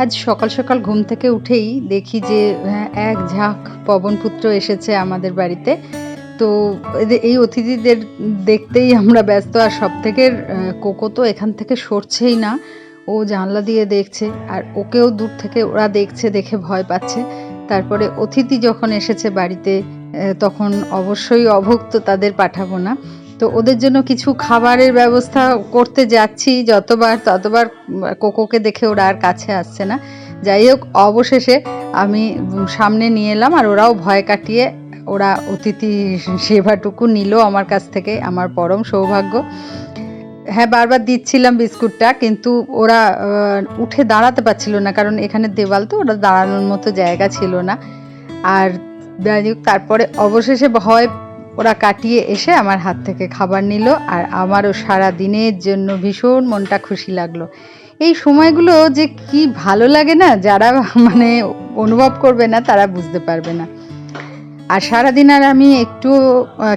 আজ সকাল সকাল ঘুম থেকে উঠেই দেখি যে হ্যাঁ, এক ঝাঁক পবনপুত্র এসেছে আমাদের বাড়িতে। তো এই অতিথিদের দেখতেই আমরা ব্যস্ত। আর সব থেকে কোকো তো এখান থেকে সরছেই না। ও জানলা দিয়ে দেখছে আর ওকেও দূর থেকে ওরা দেখছে দেখে ভয় পাচ্ছে। তারপরে অতিথি যখন এসেছে বাড়িতে তখন অবশ্যই অভুক্ত তাদের পাঠাবো না। তো ওদের জন্য কিছু খাবারের ব্যবস্থা করতে যাচ্ছি, যতবার, ততবার কোকোকে দেখে ওরা আর কাছে আসছে না। যাই হোক, অবশেষে আমি সামনে নিয়ে এলাম আর ওরাও ভয় কাটিয়ে ওরা অতিথি সেবাটুকু নিল আমার কাছ থেকে, আমার পরম সৌভাগ্য। হ্যাঁ বারবার দিচ্ছিলাম বিস্কুটটা, কিন্তু ওরা উঠে দাঁড়াতে পারছিল না, কারণ এখানে দেওয়াল তো, ওরা দাঁড়ানোর মতো জায়গা ছিল না। আর তারপরে অবশেষে ভয় ওরা কাটিয়ে এসে আমার হাত থেকে খাবার নিল আর আমারও সারা দিনের জন্য ভীষণ মনটা খুশি লাগল। এই সময়গুলো যে কি ভালো লাগে না, যারা মানে অনুভব করবে না, তারা বুঝতে পারবে না। আর সারাদিন আর আমি একটু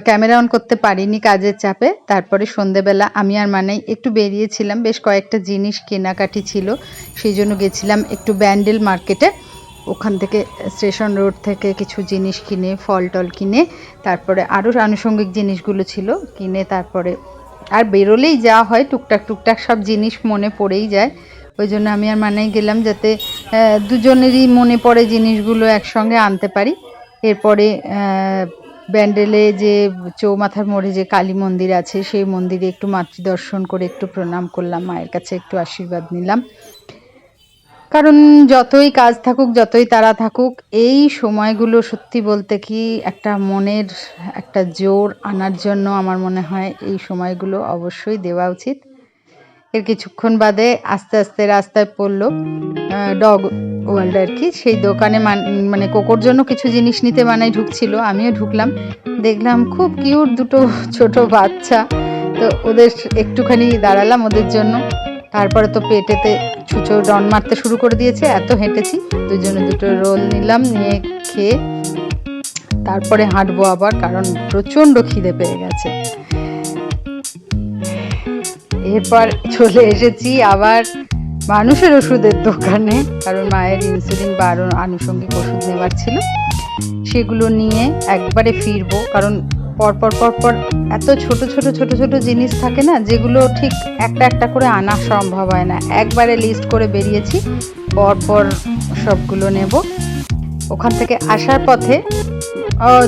ক্যামেরা অন করতে পারিনি কাজের চাপে। তারপরে সন্ধেবেলা আমি আর মানে একটু বেরিয়েছিলাম। বেশ কয়েকটা জিনিস কেনাকাটি ছিল, সেই জন্য গেছিলাম একটু ব্যান্ডেল মার্কেটে। ওখান থেকে স্টেশন রোড থেকে কিছু জিনিস কিনে ফল টল কিনে, তারপরে আরও আনুষঙ্গিক জিনিসগুলো ছিল, কিনে তারপরে আর বেরোলেই যা হয় টুকটাক টুকটাক সব জিনিস মনে পড়েই যায়। ওই জন্য আমি আর মানেই গেলাম যাতে দুজনেরই মনে পড়ে জিনিসগুলো একসঙ্গে আনতে পারি। এরপরে ব্যান্ডেলে যে চৌমাথার মোড়ে যে কালী মন্দির আছে, সেই মন্দিরে একটু মাতৃদর্শন করে একটু প্রণাম করলাম, মায়ের কাছে একটু আশীর্বাদ নিলাম। কারণ যতই কাজ থাকুক, যতই তারা থাকুক, এই সময়গুলো সত্যি বলতে কি একটা মনের একটা জোর আনার জন্য আমার মনে হয় এই সময়গুলো অবশ্যই দেওয়া উচিত। এর কিছুক্ষণ বাদে আস্তে আস্তে রাস্তায় পড়ল ডগ ওয়ার্ল্ড আর কি? সেই দোকানে মান- মানে কোকোর জন্য কিছু জিনিস নিতে মানাই ঢুকছিল, আমিও ঢুকলাম। দেখলাম খুব কিউট দুটো ছোট বাচ্চা, তো ওদের একটুখানি দাঁড়ালাম ওদের জন্য। তারপরে তো পেটেতে ছুঁচো ডন মারতে শুরু করে দিয়েছে, এত হেঁটেছি। দুজনে দুটো রোল নিলাম, নিয়ে খেয়ে তারপরে হাঁটবো আবার, কারণ প্রচণ্ড খিদে পেয়ে গেছে। এরপর চলে এসেছি আবার মানুষের ওষুধের দোকানে, কারণ মায়ের ইনসুলিন বা আরও আনুষঙ্গিক ওষুধ নেওয়ার ছিল। সেগুলো নিয়ে একবারে ফিরবো, কারণ পরপর পরপর এত ছোট ছোট ছোট ছোট জিনিস থাকে না, যেগুলো ঠিক একটা একটা করে আনা সম্ভব হয় না। একবারে লিস্ট করে বেরিয়েছি পরপর সবগুলো নেব। ওখান থেকে আসার পথে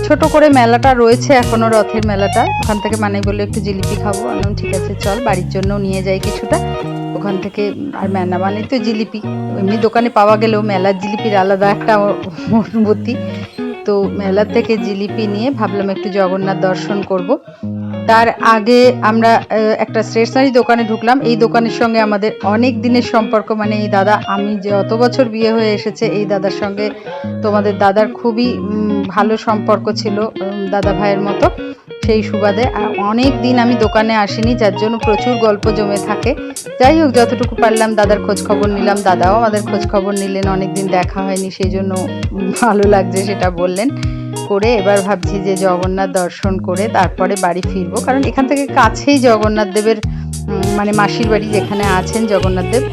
ছোট করে মেলাটা রয়েছে এখনও রথের মেলাটা। ওখান থেকে মানে বলল, একটু জিলিপি খাব। আমি ঠিক আছে, চল, বাড়ির জন্য নিয়ে যাই কিছুটা। ওখান থেকে, আর মেলা মানে তো জিলিপি। এমনি দোকানে পাওয়া গেলেও মেলার জিলিপির আলাদা একটা অনুভূতি তো মেলা থেকে জিলিপি নিয়ে ভাবলাম একটু জগন্নাথ দর্শন করব। তার আগে আমরা একটা স্টেশনারি দোকানে ঢুকলাম। এই দোকানের সঙ্গে আমাদের অনেক দিনের সম্পর্ক। মানে এই দাদা, আমি যত বছর বিয়ে হয়ে এসেছে, এই দাদার সঙ্গে তোমাদের দাদার খুবই ভালো সম্পর্ক ছিল দাদা ভাইয়ের মতো। সেই সুবাদে আর অনেক দিন আমি দোকানে আসিনি, যার জন্য প্রচুর গল্প জমে থাকে। যাই হোক, যতটুকু পারলাম দাদার খোঁজ খবর নিলাম, দাদাও আমাদের খোঁজ খবর নিলেন অনেক দিন দেখা হয়নি, সেই জন্য ভালো লাগছে সেটা বললেন। করে এবার ভাবছি যে জগন্নাথ দর্শন করে তারপরে বাড়ি ফিরবো, কারণ এখান থেকে কাছেই জগন্নাথ দেবের মানে মাসির বাড়ি যেখানে আছেন জগন্নাথ দেব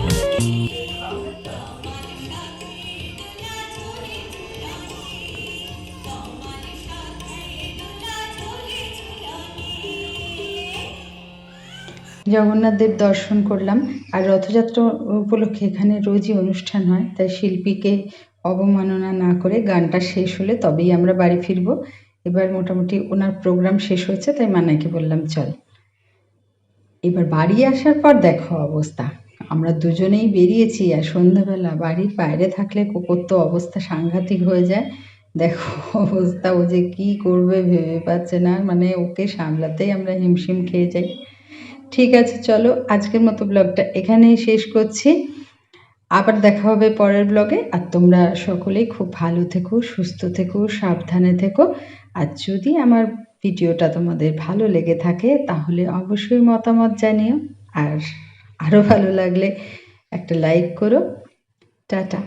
জগন্নাথ দেব দর্শন করলাম। আর রথযাত্রা উপলক্ষে এখানে রোজই অনুষ্ঠান হয়, তাই শিল্পীকে অবমাননা না করে গানটা শেষ হলে তবেই আমরা বাড়ি ফিরবো। এবার মোটামুটি ওনার প্রোগ্রাম শেষ হয়েছে, তাই মানাইকে বললাম, চল। এবার বাড়ি আসার পর দেখো অবস্থা। আমরা দুজনেই বেরিয়েছি, আর সন্ধ্যাবেলা বাড়ির বাইরে থাকলে কুকুর তো অবস্থা সাংঘাতিক হয়ে যায়। দেখো অবস্থা, ও যে কি করবে ভেবে পাচ্ছে না। মানে ওকে সামলাতেই আমরা হিমশিম খেয়ে যাই। ঠিক আছে, চলো আজকের মতো ব্লগটা এখানেই শেষ করছি। আবার দেখা হবে পরের ব্লগে আর তোমরা সকলেই খুব ভালো থেকো, সুস্থ থেকো, সাবধানে থেকো। আর যদি আমার ভিডিওটা তোমাদের ভালো লেগে থাকে, তাহলে অবশ্যই মতামত জানিও। আর আরও ভালো লাগলে একটা লাইক করো। টাটা।